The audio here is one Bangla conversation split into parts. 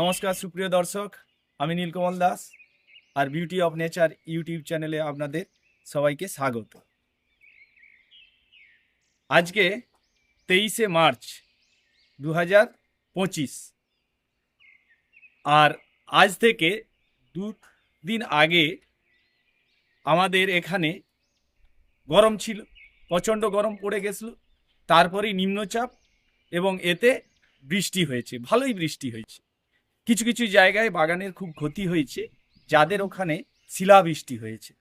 নমস্কার, সুপ্রিয় দর্শক, আমি নীলকমল দাস আর বিউটি অফ নেচার ইউটিউব চ্যানেলে আপনাদের সবাইকে স্বাগত। আজকে তেইশে মার্চ দু হাজার পঁচিশ। আর আজ থেকে দু দিন আগে আমাদের এখানে গরম ছিল, প্রচণ্ড গরম পড়ে গেছিল, তারপরেই নিম্নচাপ এবং এতে বৃষ্টি হয়েছে, ভালোই বৃষ্টি হয়েছে। কিছু কিছু জায়গায় বাগানের খুব ক্ষতি হয়েছে, যাদের ওখানে শিলাবৃষ্টি হয়েছে।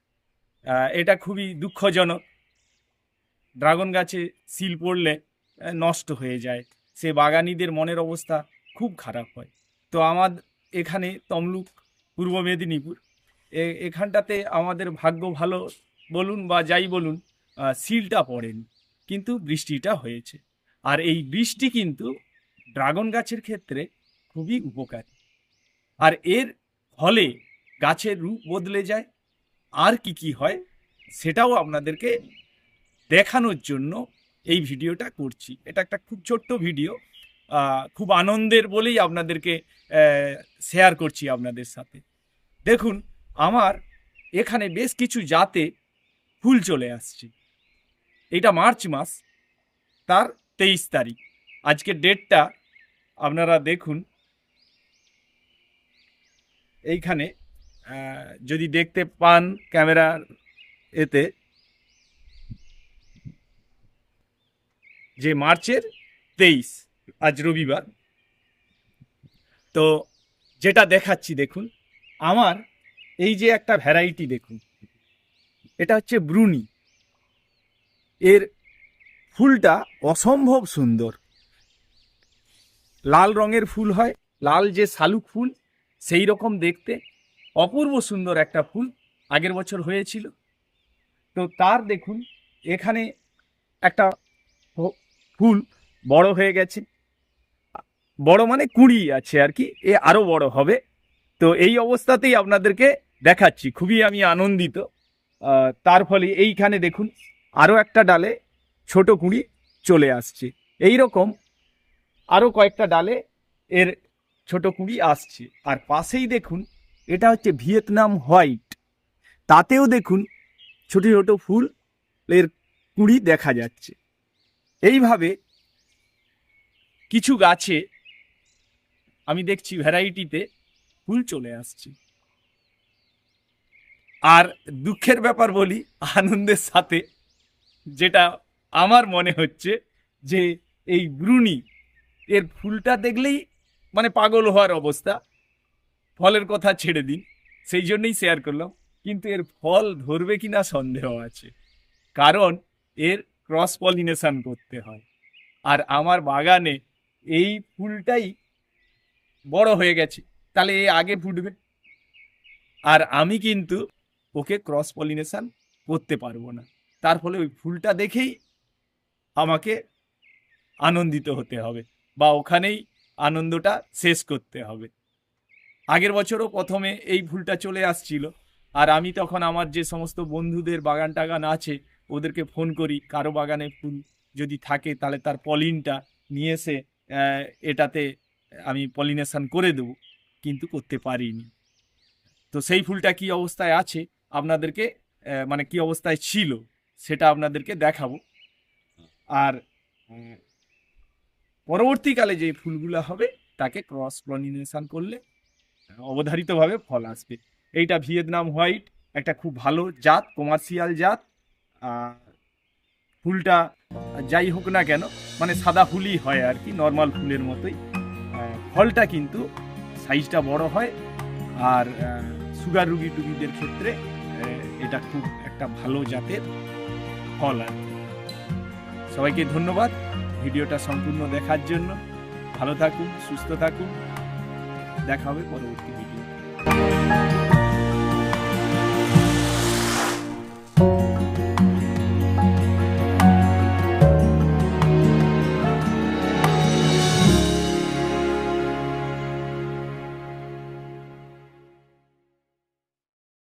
এটা খুবই দুঃখজনক। ড্রাগন গাছে শিল পড়লে নষ্ট হয়ে যায়। সে বাগানিদের মনের অবস্থা খুব খারাপ হয়। তো আমার এখানে তমলুক, পূর্ব মেদিনীপুর এখানটাতে আমাদের ভাগ্য ভালো বলুন বা যাই বলুন শিলটা পড়েনি, কিন্তু বৃষ্টিটা হয়েছে। আর এই বৃষ্টি কিন্তু ড্রাগন গাছের ক্ষেত্রে খুবই উপকারী। আর এর ফলে গাছের রূপ বদলে যায়। আর কি কি হয় সেটাও আপনাদেরকে দেখানোর জন্য এই ভিডিওটা করছি। এটা একটা খুব ছোট্ট ভিডিও। খুব আনন্দের বলেই আপনাদেরকে শেয়ার করছি আপনাদের সাথে। দেখুন, আমার এখানে বেশ কিছু জাতে ফুল চলে আসছে। এটা মার্চ মাস, তার তেইশ তারিখ। আজকের ডেটটা আপনারা দেখুন এইখানে যদি দেখতে পান ক্যামেরার এতে, যে মার্চের তেইশ, আজ রবিবার, তো যেটা দেখাচ্ছি দেখুন, আমার এই যে একটা ভ্যারাইটি দেখুন, এটা হচ্ছে ব্রুনি। এর ফুলটা অসম্ভব সুন্দর। লাল রঙের ফুল হয়, লাল যে শালুক ফুল সেই রকম দেখতে অপূর্ব সুন্দর একটা ফুল আগের বছর হয়েছিল। তো তার দেখুন, এখানে একটা ফুল বড় হয়ে গেছে। বড় মানে কুড়ি আছে আর কি, এ আরও বড় হবে। তো এই অবস্থাতেই আপনাদেরকে দেখাচ্ছি, খুবই আমি আনন্দিত। তার ফলে এইখানে দেখুন আরও একটা ডালে ছোট কুঁড়ি চলে আসছে। এই রকম আরও কয়েকটা ডালে এর ছোট কুঁড়ি আসছে। আর পাশেই দেখুন, এটা হচ্ছে ভিয়েতনাম হোয়াইট। তাতেও দেখুন, ছোট ছোট ফুল এর কুঁড়ি দেখা যাচ্ছে। এইভাবে কিছু গাছে আমি দেখছি ভ্যারাইটিতে ফুল চলে আসছে। আর দুঃখের ব্যাপার বলি, আনন্দের সাথে, যেটা আমার মনে হচ্ছে যে এই ব্রুনি, এর ফুলটা দেখলেই মানে পাগল হওয়ার অবস্থা। ফলের কথা ছেড়ে দিন। সেই জন্যই শেয়ার করলাম। কিন্তু এর ফল ধরবে কি না সন্দেহ আছে। কারণ এর ক্রস পলিনেশন করতে হয়। আর আমার বাগানে এই ফুলটাই বড় হয়ে গেছে। তাহলে এ আগে ফুটবে। আর আমি কিন্তু ওকে ক্রস পলিনেশন করতে পারব না। তার ফলে ওই ফুলটা দেখেই আমাকে আনন্দিত হতে হবে। বা ওখানেই আনন্দটা শেষ করতে হবে। আগের বছরও প্রথমে এই ভুলটা চলে আসছিল। আর আমি তখন আমার যে সমস্ত বন্ধুদের বাগান টাগান আছে, ওদেরকে ফোন করি, কারও বাগানে ফুল যদি থাকে, তাহলে তার পলিনটা নিয়ে এসে এটাতে আমি পলিনেশন করে দেবো। কিন্তু করতে পারিনি। তো সেই ফুলটা কি অবস্থায় আছে, আপনাদেরকে মানে কি অবস্থায় ছিল, সেটা আপনাদেরকে দেখাবো। আর পরবর্তীকালে যে ফুলগুলো হবে, তাকে ক্রস পলিনেশন করলে অবধারিতভাবে ফল আসবে। এইটা ভিয়েতনাম হোয়াইট, একটা খুব ভালো জাত কমার্শিয়াল জাত। ফুলটা যাই হোক না কেন মানে সাদা ফুলই হয় আর কি নর্মাল ফুলের মতোই। ফলটা কিন্তু সাইজটা বড় হয় আর সুগার রুগী টুগীদের ক্ষেত্রে এটা খুব একটা ভালো জাতের ফল আর সবাইকে ধন্যবাদ। ভিডিওটা সম্পূর্ণ দেখার জন্য ভালো থাকুন সুস্থ থাকুন। দেখা হবে পরবর্তী ভিডিও